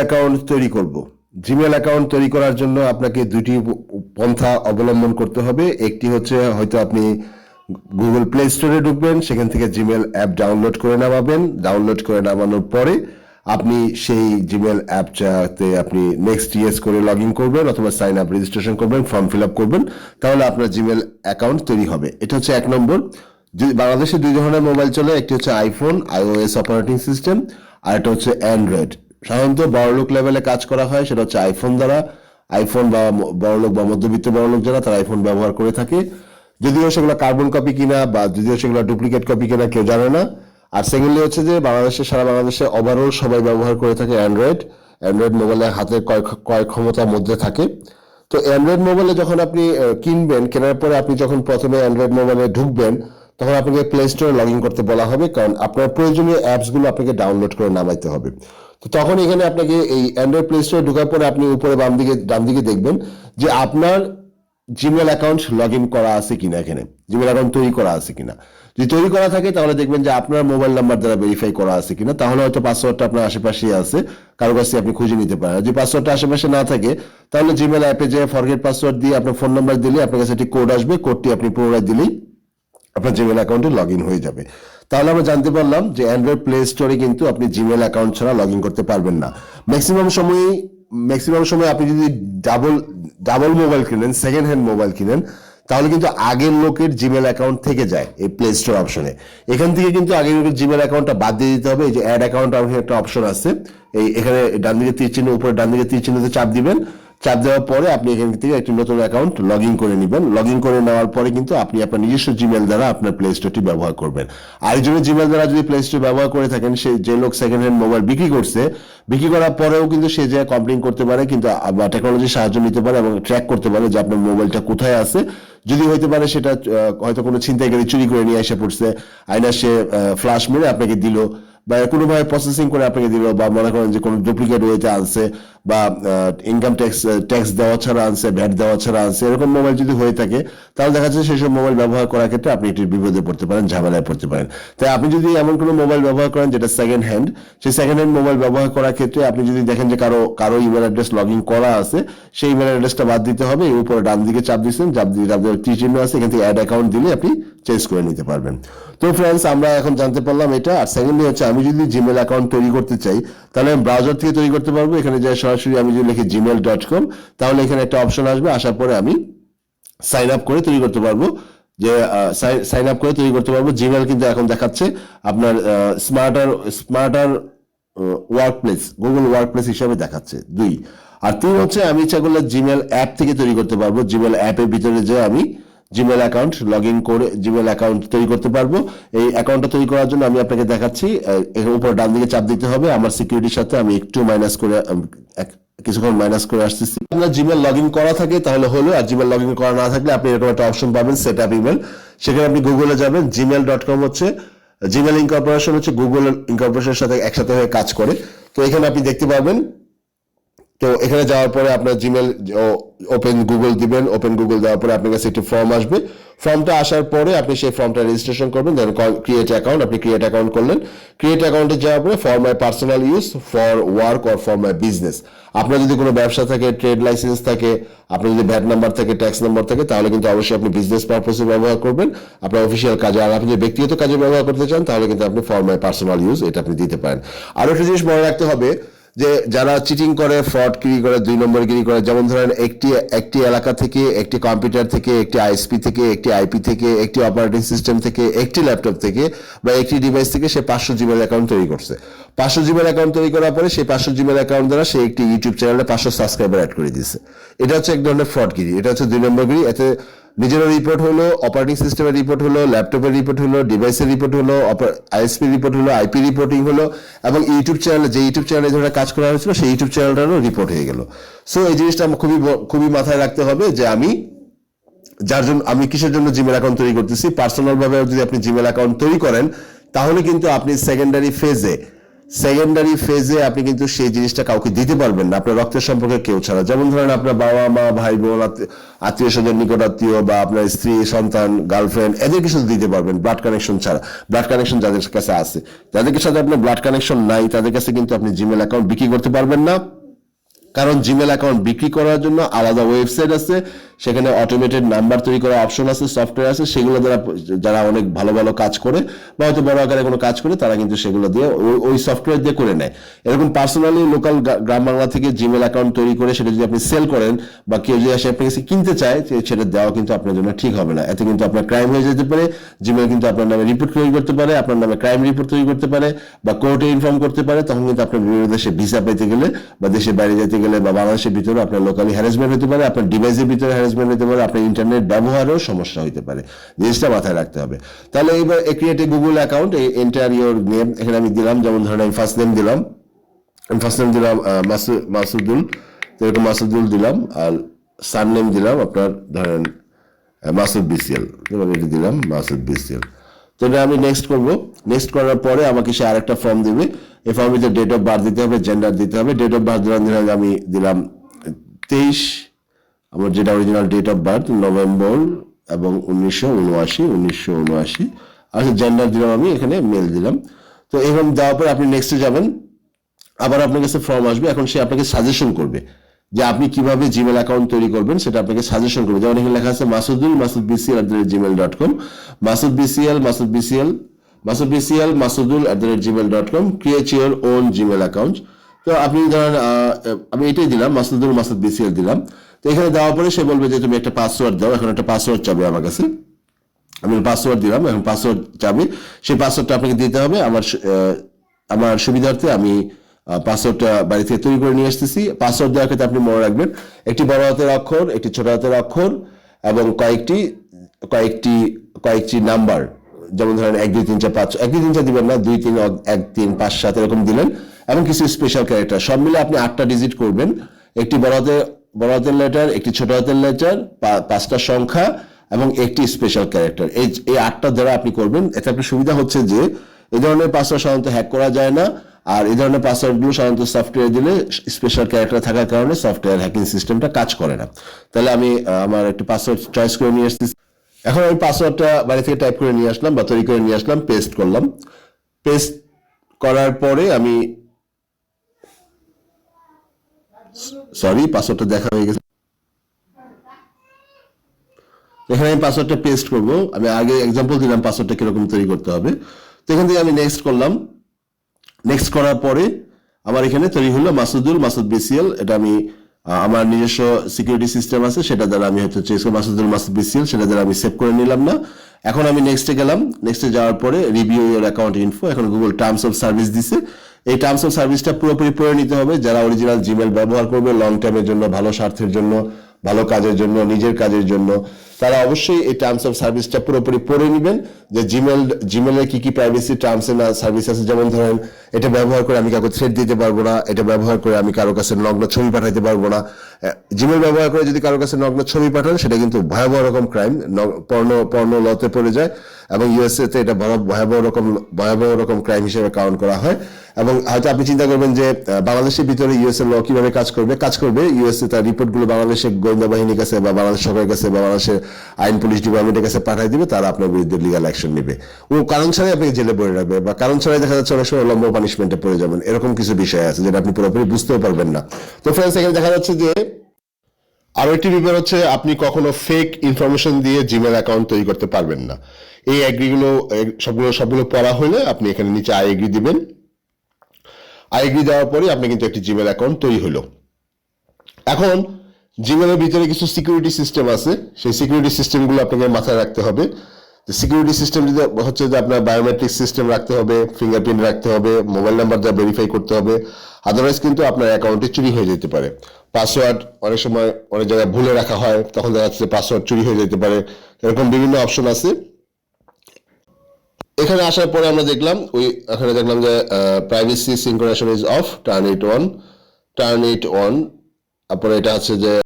Account তৈরি করব। Gmail account তৈরি করার জন্য আপনাকে দুটি পন্থা অবলম্বন করতে হবে। একটি হচ্ছে হয়তো আপনি গুগল প্লে স্টোরে ঢুকবেন, সেখান থেকে জিমেল অ্যাপ ডাউনলোড করে নামাবেন। ডাউনলোড করে নামানোর পরে আপনি সেই জিমেল অ্যাপটাতে আপনি নেক্সট ইয়েস করে লগ ইন করবেন অথবা সাইন আপ রেজিস্ট্রেশন করবেন ফর্ম ফিল আপ করবেন, তাহলে আপনার জিমেল অ্যাকাউন্ট তৈরি হবে। এটা হচ্ছে এক নম্বর। বাংলাদেশে দুই ধরনের মোবাইল চলে, একটি হচ্ছে আইফোন আইওএস অপারেটিং সিস্টেম আর একটা হচ্ছে অ্যান্ড্রয়েড সাধারণত বড়লোক লেভেলে কাজ করা হয়, সেটা হচ্ছে আইফোন দ্বারা। আইফোন বা বড়লোক বা মধ্যবিত্ত বড়লোক যারা, তারা আইফোন ব্যবহার করে থাকে। যদিও সেগুলো কার্বন কপি কিনা বা যদিও সেগুলো ডুপ্লিকেট কপি কিনা কেউ জানে না। আর সেকেন্ডলি হচ্ছে যে, বাংলাদেশে, সারা বাংলাদেশে ওভারঅল সবাই ব্যবহার করে থাকে অ্যান্ড্রয়েড অ্যান্ড্রয়েড মোবাইলে হাতের ক্রয় ক্রয় ক্ষমতার মধ্যে থাকে। তো অ্যান্ড্রয়েড মোবাইলে যখন আপনি কিনবেন, কেনার পরে আপনি যখন প্রথমে অ্যান্ড্রয়েড মোবাইলে ঢুকবেন, তখন আপনাকে প্লে স্টোরে লগ ইন করতে বলা হবে। কারণ আপনার প্রয়োজনীয় অ্যাপসগুলো আপনাকে ডাউনলোড করে নামাইতে হবে। তো তখন এখানে আপনাকে এই অ্যান্ড্রয়েড প্লে স্টোরে ঢোকার পরে আপনি উপরে বাম দিকে, ডান দিকে দেখবেন যে আপনার জিমেল অ্যাকাউন্ট লগ ইন করা আছে কিনা এখানে। জিমেল অ্যাকাউন্ট তৈরি করা আছে কিনা। যদি তৈরি করা থাকে, তাহলে দেখবেন যে আপনার মোবাইল নাম্বার দ্বারা ভেরিফাই করা আছে কিনা। তাহলে হয়তো পাসওয়ার্ডটা আপনার আশেপাশেই আছে। কারও কাছে আপনি খুঁজে নিতে পারেন। যদি পাসওয়ার্ডটা আশেপাশে না থাকে, তাহলে জিমেল অ্যাপে যে ফরগেট পাসওয়ার্ড দিয়ে আপনার ফোন নাম্বার দিলে আপনার কাছে একটি কোড আসবে। কোডটি আপনি পুনরায় দিলেই আপনার জিমেল অ্যাকাউন্টে লগ ইন হয়ে যাবে। তাহলে আমরা জানতে পারলাম যে অ্যান্ড্রয়েড প্লে স্টোরে কিন্তু আপনি জিমেল অ্যাকাউন্ট ছাড়া লগ ইন করতে পারবেন না। ম্যাক্সিমাম সময়ই ম্যাক্সিমাম সময় আপনি যদি ডাবল ডাবল মোবাইল কিনেন সেকেন্ড হ্যান্ড মোবাইল কিনেন, তাহলে কিন্তু আগের লোকের জিমেল অ্যাকাউন্ট থেকে যায় এই প্লে স্টোর অপশনে এখান থেকে কিন্তু আগের লোকের জিমেল অ্যাকাউন্টটা বাদ দিয়ে দিতে হবে। এই যে অ্যাড অ্যাকাউন্ট একটা অপশন আছে। এই এখানে ডান দিকে তীর চিহ্ন, উপরে ডান দিকে তীর চিহ্নতে চাপ দিবেন। চাপ দেওয়ার পরে আপনি এখান থেকে একটি নতুন অ্যাকাউন্ট লগ ইন করে নেবেন। লগ ইন করে নেওয়ার পরে কিন্তু আপনি আপনার নিজস্ব জিমেল দ্বারা আপনার প্লে স্টোরটি ব্যবহার করবেন। আরেকজনের জিমেল দ্বারা যদি প্লে স্টোর ব্যবহার করে থাকেন, সে যে লোক সেকেন্ড হ্যান্ড মোবাইল বিক্রি করছে, বিক্রি করার পরেও কিন্তু সে যে কমপ্লেন করতে পারে, কিন্তু টেকনোলজির সাহায্য নিতে পারে এবং ট্র্যাক করতে পারে যে আপনার মোবাইলটা কোথায় আছে। যদি হইতে পারে সেটা হয়তো কোনো ছিনতাইকারী চুরি করে নিয়ে এসে পড়ছে আইনা সে ফ্লাশ মেরে আপনাকে দিল। বা কোনোভাবে প্রসেসিং করে আপনাকে দিল বা মনে করেন যে কোনো ডুপ্লিকেট ওয়েতে আনছে বা ইনকাম ট্যাক্স ট্যাক্স দেওয়া ছাড়া আনছে ভ্যাট দেওয়া ছাড়া আনছে, এরকম মোবাইল যদি হয়ে থাকে, তাহলে দেখা যাচ্ছে সেই সব মোবাইল ব্যবহার করার ক্ষেত্রে আপনি একটি বিপদে পড়তে পারেন, ঝামেলায় পড়তে পারেন। তাই আপনি যদি এমন কোনো মোবাইল ব্যবহার করেন যেটা সেকেন্ড হ্যান্ড সেই সেকেন্ড হ্যান্ড মোবাইল ব্যবহার করার ক্ষেত্রে আপনি যদি দেখেন যে কারও কারও ইমেল অ্যাড্রেস লগ ইন করা আছে, সেই ইমেল অ্যাড্রেসটা বাদ দিতে হবে, এর উপরে ডান দিকে চাপ দিচ্ছেন চাপ দিয়ে দিয়ে তীর চিহ্ন আছে, এখান থেকে অ্যাড অ্যাকাউন্ট দিলে আপনি চেঞ্জ করে নিতে পারবেন। তো ফ্রেন্ডস আমরা এখন জানতে পারলাম এটা। আর সেকেন্ডলি হচ্ছে, আমি যদি জিমেল অ্যাকাউন্ট তৈরি করতে চাই, তাহলে আমি ব্রাউজার থেকে তৈরি করতে পারব। এখানে যে সরাসরি আমি যদি লিখি জিমেল ডট কম তাহলে এখানে একটা অপশন আসবে। আসার পরে আমি সাইন আপ করে তৈরি করতে পারব। যে সাইন আপ করে তৈরি করতে পারব। জিমেল কিন্তু এখন দেখাচ্ছে আপনার smarter smarter workplace Google workplace হিসাবে দেখাচ্ছে। দুই। আর তিন হচ্ছে, আমি ইচ্ছা করলে জিমেল অ্যাপ থেকে তৈরি করতে পারব। জিমেল অ্যাপের ভিতরে যে আমি জিমেল অ্যাকাউন্ট লগ ইন করে জিমেল অ্যাকাউন্ট তৈরি করতে পারব। এই অ্যাকাউন্টটা তৈরি করার জন্য আমি আপনাকে দেখাচ্ছি উপর ডান দিকে চাপ দিতে হবে। আমার সিকিউরিটির সাথে আমি একটু মাইনাস করে কিছুক্ষণ মাইনাস করে আসতেছি। আপনার জিমেল লগ ইন করা থাকে তাহলে হলো, আর জিমেল লগ ইন করা না থাকলে আপনি এরকম একটা অপশন পাবেন সেট আপ ইমেল সেখানে আপনি গুগলে যাবেন জিমেল ডট কম হচ্ছে জিমেল ইনকর্পোরেশন হচ্ছে গুগল ইনকর্পোরেশনের সাথে একসাথে হয়ে কাজ করে। তো এখানে আপনি দেখতে পারবেন তো এখানে যাওয়ার পরে আপনার জিমেল ওপেন গুগল দিবেন ওপেন গুগল দেওয়ার পরে আপনার কাছে একটি ফর্ম আসবে। ফর্মটা আসার পরে আপনি সেই ফর্মটা রেজিস্ট্রেশন করবেন দেন ক্রিয়েট অ্যাকাউন্ট আপনি ক্রিয়েট অ্যাকাউন্ট করলেন। ক্রিয়েট অ্যাকাউন্টে যাওয়ার পরে for my personal use for work or for my business আপনার যদি কোনো ব্যবসা থাকে ট্রেড লাইসেন্স থাকে, আপনার যদি ভ্যাট নাম্বার থাকে ট্যাক্স নাম্বার থাকে, তাহলে কিন্তু অবশ্যই আপনি বিজনেস পারপোসে ব্যবহার করবেন, আপনার অফিসিয়াল কাজে। আর আপনি যদি ব্যক্তিগত কাজে ব্যবহার করতে চান, তাহলে কিন্তু আপনি ফর মাই পার্সোনাল ইউজ এটা আপনি দিতে পারেন। আরও একটা জিনিস মনে রাখতে হবে যে যারা চিটিং করে ফ্রড গিরি করে, দুই নম্বর গিরি করে, যেমন ধরেন একটি একটি এলাকা থেকে, একটি কম্পিউটার থেকে, একটি আইএসপি থেকে, একটি আইপি থেকে, একটি অপারেটিং সিস্টেম থেকে, একটি ল্যাপটপ থেকে বা একটি ডিভাইস থেকে সে পাঁচশো জিমেল অ্যাকাউন্ট তৈরি করছে। পাঁচশো জিমেল অ্যাকাউন্ট তৈরি করার পরে সেই পাঁচশো জিমেল অ্যাকাউন্ট দ্বারা সে একটি ইউটিউব চ্যানেলে পাঁচশো সাবস্ক্রাইবার অ্যাড করে দিয়েছে। এটা হচ্ছে এক ধরনের ফ্রড গিরি এটা হচ্ছে দুই নম্বর গিরি এতে নিজেরও রিপোর্ট হলো অপারেটিং সিস্টেমের রিপোর্ট হলো ল্যাপটপের রিপোর্ট হলো ডিভাইসের রিপোর্ট হলো আইএসপি রিপোর্ট হলো আইপি রিপোর্টিং হলো, এবং ইউটিউব চ্যানেলে যে ইউটিউব চ্যানেলে ধরে কাজ করা হয়েছিল, সেই ইউটিউব চ্যানেলটারও রিপোর্ট হয়ে গেল। সো এই জিনিসটা খুবই খুবই মাথায় রাখতে হবে যে আমি যার জন্য, আমি কিসের জন্য জিমেল অ্যাকাউন্ট তৈরি করতেছি? পার্সোনাল ভাবে যদি আপনি জিমেল অ্যাকাউন্ট তৈরি করেন, তাহলে কিন্তু আপনি সেকেন্ডারি ফেজে সেকেন্ডারি ফেজে আপনি কিন্তু সেই জিনিসটা কাউকে দিতে পারবেন না। আপনার রক্তের সম্পর্কে কেউ ছাড়া। যেমন ধরেন আপনার বাবা মা ভাই বোন আত্মীয় স্বজন নিকট আত্মীয় বা আপনার স্ত্রী, সন্তান গার্লফ্রেন্ড এদের কিছু দিতে পারবেন ব্লাড কানেকশন ছাড়া। ব্লাড কানেকশন যাদের কাছে আছে। যাদের সাথে আপনার ব্লাড কানেকশন নাই, তাদের কাছে কিন্তু আপনি জিমেল অ্যাকাউন্ট বিক্রি করতে পারবেন না। কারণ জিমেল অ্যাকাউন্ট বিক্রি করার জন্য আলাদা ওয়েবসাইট আছে। সেখানে অটোমেটেড নাম্বার তৈরি করার অপশন আছে সফটওয়্যার আছে, সেগুলো দ্বারা যারা অনেক ভালো ভালো কাজ করে বা হয়তো বড় আকারে কোনো কাজ করে, তারা কিন্তু সেগুলো দিয়ে ওই- সফটওয়্যার দিয়ে করে নেয়। এরকম পার্সোনালি লোকাল গ্রাম বাংলা থেকে জিমেল অ্যাকাউন্ট তৈরি করে সেটা যদি আপনি সেল করেন বা কেউ যদি এসে আপনার কাছে কিনতে চায় সেটা দেওয়া কিন্তু আপনার জন্য ঠিক হবে না। এতে কিন্তু আপনার ক্রাইম হয়ে যেতে পারে জিমেল কিন্তু আপনার নামে রিপোর্ট তৈরি করতে পারে, আপনার নামে ক্রাইম রিপোর্ট তৈরি করতে পারে বা কোর্টে ইনফর্ম করতে পারে, তখন কিন্তু আপনার বিভিন্ন দেশে ভিসা পেতে গেলে বা দেশের বাইরে যেতে গেলে বা বাংলাদেশের ভিতরে আপনার লোকালি হ্যারাসমেন্ট হতে পারে, আপনার ডিভাইসের ভিতরে হ্যারাসমেন্ট হতে পারে, আপনার ইন্টারনেট ব্যবহারেও সমস্যা হতে পারে। জিনিসটা মাথায় রাখতে হবে। তাহলে এইবার ক্রিয়েট এ গুগল অ্যাকাউন্ট এই এন্টার ইওর নেম এখানে আমি দিলাম, যেমন ধরেন আমি ফার্স্ট নেম দিলাম। আমি ফার্স্ট নেম দিলাম মাসু- মাসুদুল। তো এরকম মাসুদুল দিলাম, আর সার নেম দিলাম আপনার ধরেন মাসুদ বিসিএল। ধরুন এটা দিলাম, মাসুদ বিসিএল। তো এটা আমি নেক্সট করব। নেক্সট করার পরে আমাকে সে আরেকটা ফর্ম দেবে। এই ফর্মে ডেট অফ বার্থ দিতে হবে জেন্ডার দিতে হবে। ডেট অফ বার্থ দিলাম আমি দিলাম তেইশ আমার যেটা original date of birth November এবং উনিশশো উনআশি উনিশশো উনআশি। আর জেন্ডার দিলাম আমি, এখানে মেল দিলাম। তো এরকম দেওয়ার পর আপনি নেক্সটে যাবেন। আবার আপনার কাছে ফর্ম আসবে, এখন সে আপনাকে সাজেশন করবে যে আপনি কীভাবে জিমেল অ্যাকাউন্ট তৈরি করবেন, সেটা আপনাকে সাজেশন করবে। যেমন এখানে লেখা আছে, Masudul Masud BCL at the rate Gmail dot com Masud BCL Masud BCL Masud BCL, Masudul at the rate Gmail dot com create your own Gmail account তো আপনি ধরেন আমি এটাই দিলাম, মাসুদুল মাসুদ বিসিএল দিলাম। তো এখানে দেওয়ার পরে সে বলবে যে, তুমি একটা পাসওয়ার্ড দাও, এখন একটা পাসওয়ার্ড চাবে আমার কাছে। আমি পাসওয়ার্ড দিলাম, এখন পাসওয়ার্ড চাবি, সেই পাসওয়ার্ডটা আপনাকে দিতে হবে। আমার আমার সুবিধার্থে আমি পাসওয়ার্ডটা বাড়ি থেকে তৈরি করে নিয়ে আসতেছি। পাসওয়ার্ড দেওয়ার ক্ষেত্রে আপনি মনে রাখবেন, একটি বড় হাতের অক্ষর, একটি ছোট হাতের অক্ষর এবং কয়েকটি কয়েকটি কয়েকটি নাম্বার। যেমন ধরেন, এক, দুই, তিন, চার, পাঁচ, এক, দুই, তিন, চার দিবেন না, দুই, তিন এক, তিন, পাঁচ, সাত, এরকম দিলেন। এবং কিছু স্পেশাল ক্যারেক্টার সব মিলে আপনি আটটা ডিজিট করবেন। একটি বড় হাতের বড় হাতের লেটার একটি ছোট হাতের লেটার পাঁচটা সংখ্যা এবং একটি স্পেশাল ক্যারেক্টার এই এই আটটা দ্বারা আপনি করবেন। এতে আপনার সুবিধা হচ্ছে যে, এই ধরনের পাসওয়ার্ড সাধারণত হ্যাক করা যায় না, আর এই ধরনের পাসওয়ার্ডগুলো সাধারণত সফটওয়্যার দিলে স্পেশাল ক্যারেক্টার থাকার কারণে সফটওয়্যার হ্যাকিং সিস্টেমটা কাজ করে না। তাহলে আমি আমার একটি পাসওয়ার্ড চয়েস করে নিয়ে এসেছি এখন আমি পাসওয়ার্ডটা বাড়ি থেকে টাইপ করে নিয়ে আসলাম বা তৈরি করে নিয়ে আসলাম পেস্ট করলাম। পেস্ট করার পরে আমি সরি পাসওয়ার্ডটা দেখা হয়ে গেছে। এখানে আমি পাসওয়ার্ডটা পেস্ট করব। আমি আগে এক্সাম্পল দিলাম পাসওয়ার্ডটা কীরকম তৈরি করতে হবে। তো এখান থেকে আমি নেক্সট করলাম। নেক্সট করার পরে আমার এখানে তৈরি হলো মাসুদুল, মাসুদ বিসিএল। এটা আমি আমার নিজস্ব সিকিউরিটি সিস্টেম আছে, সেটা দ্বারা আমি হয়তো চেয়েছি মাসুদুল, মাসুদ বিসিএল, সেটা দ্বারা আমি সেভ করে নিলাম না। এখন আমি নেক্সটে গেলাম। নেক্সটে যাওয়ার পরে রিভিউ ইয়ার অ্যাকাউন্ট ইনফো এখন গুগল টার্মস অফ সার্ভিস দিছে। এই টার্মস অফ সার্ভিসটা পুরোপুরি পড়ে নিতে হবে। যারা অরিজিনাল জিমেল ব্যবহার করবে লং টার্মের জন্য, ভালো স্বার্থের জন্য, ভালো কাজের জন্য, নিজের কাজের জন্য, তারা অবশ্যই এই টার্মস অফ সার্ভিসটা পুরোপুরি পড়ে নেবেন। যে জিমেল জিমেলে কি কি প্রাইভেসি টার্মস এন্ড সার্ভিস আছে, যেমন ধরেন, এটা ব্যবহার করে আমি কাউকে থ্রেড দিতে পারব না, এটা ব্যবহার করে আমি কারও কাছে নগ্ন ছবি পাঠাইতে পারব না। জিমেল ব্যবহার করে যদি কারও কাছে নগ্ন ছবি পাঠান, সেটা কিন্তু ভয়াবহ রকম ক্রাইম পর্ণ পর্ণ লতে পড়ে যায়। এবং ইউএসএ তে এটা বড় ভয়াবহ রকম ভয়াবহ রকম ক্রাইম হিসেবে কাউন্ট করা হয়। এবং হয়তো আপনি চিন্তা করবেন যে বাংলাদেশের ভিতরে ইউএসএ ল কীভাবে কাজ করবে? কাজ করবে ইউএসএ তার রিপোর্টগুলো বাংলাদেশের গোয়েন্দা বাহিনীর কাছে বা বাংলাদেশ সরকারের কাছে বা বাংলাদেশের আইন পুলিশ ডিপার্টমেন্টের কাছে পাঠিয়ে দিবে, তারা আপনার বিরুদ্ধে লিগাল অ্যাকশন নেবে। ও কারণ ছাড়াই আপনাকে জেলে পড়ে রাখবে বা কারণ ছাড়াই দেখা যাচ্ছে অনেক সময় লম্বা পানিশমেন্টে পড়ে যাবেন, এরকম কিছু বিষয় আছে যেটা আপনি পুরোপুরি বুঝতেও পারবেন না। তো ফ্রেন্ডস এখানে দেখা যাচ্ছে যে আরও একটি ব্যাপার হচ্ছে, আপনি কখনো ফেক ইনফরমেশন দিয়ে জিমেল অ্যাকাউন্ট তৈরি করতে পারবেন না। এই অ্যাগ্রিগুলো সবগুলো সবগুলো পড়া হলে আপনি এখানে নিচে আই এগ্রি দিবেন। আই এগ্রি দেওয়ার পরে আপনি কিন্তু একটি জিমেল অ্যাকাউন্ট তৈরি হলো। এখন জিমেলের ভিতরে কিছু সিকিউরিটি সিস্টেম আছে। সেই সিকিউরিটি সিস্টেমগুলো আপনাকে মাথায় রাখতে হবে। সিকিউরিটি সিস্টেম যদি হচ্ছে যে আপনার বায়োমেট্রিক সিস্টেম রাখতে হবে ফিঙ্গারপ্রিন্ট রাখতে হবে মোবাইল নাম্বার যা ভেরিফাই করতে হবে। আদারওয়াইজ কিন্তু আপনার অ্যাকাউন্টে চুরি হয়ে যেতে পারে। পাসওয়ার্ড অনেক সময় অনেক জায়গায় ভুলে রাখা হয়, তখন দেখা যাচ্ছে পাসওয়ার্ড চুরি হয়ে যেতে পারে। এরকম বিভিন্ন অপশন আছে। এখানে আসার পরে আমরা দেখলাম, ওই এখানে দেখলাম যে privacy synchronisation is off turn it on turn it on তারপরে এটা আছে যে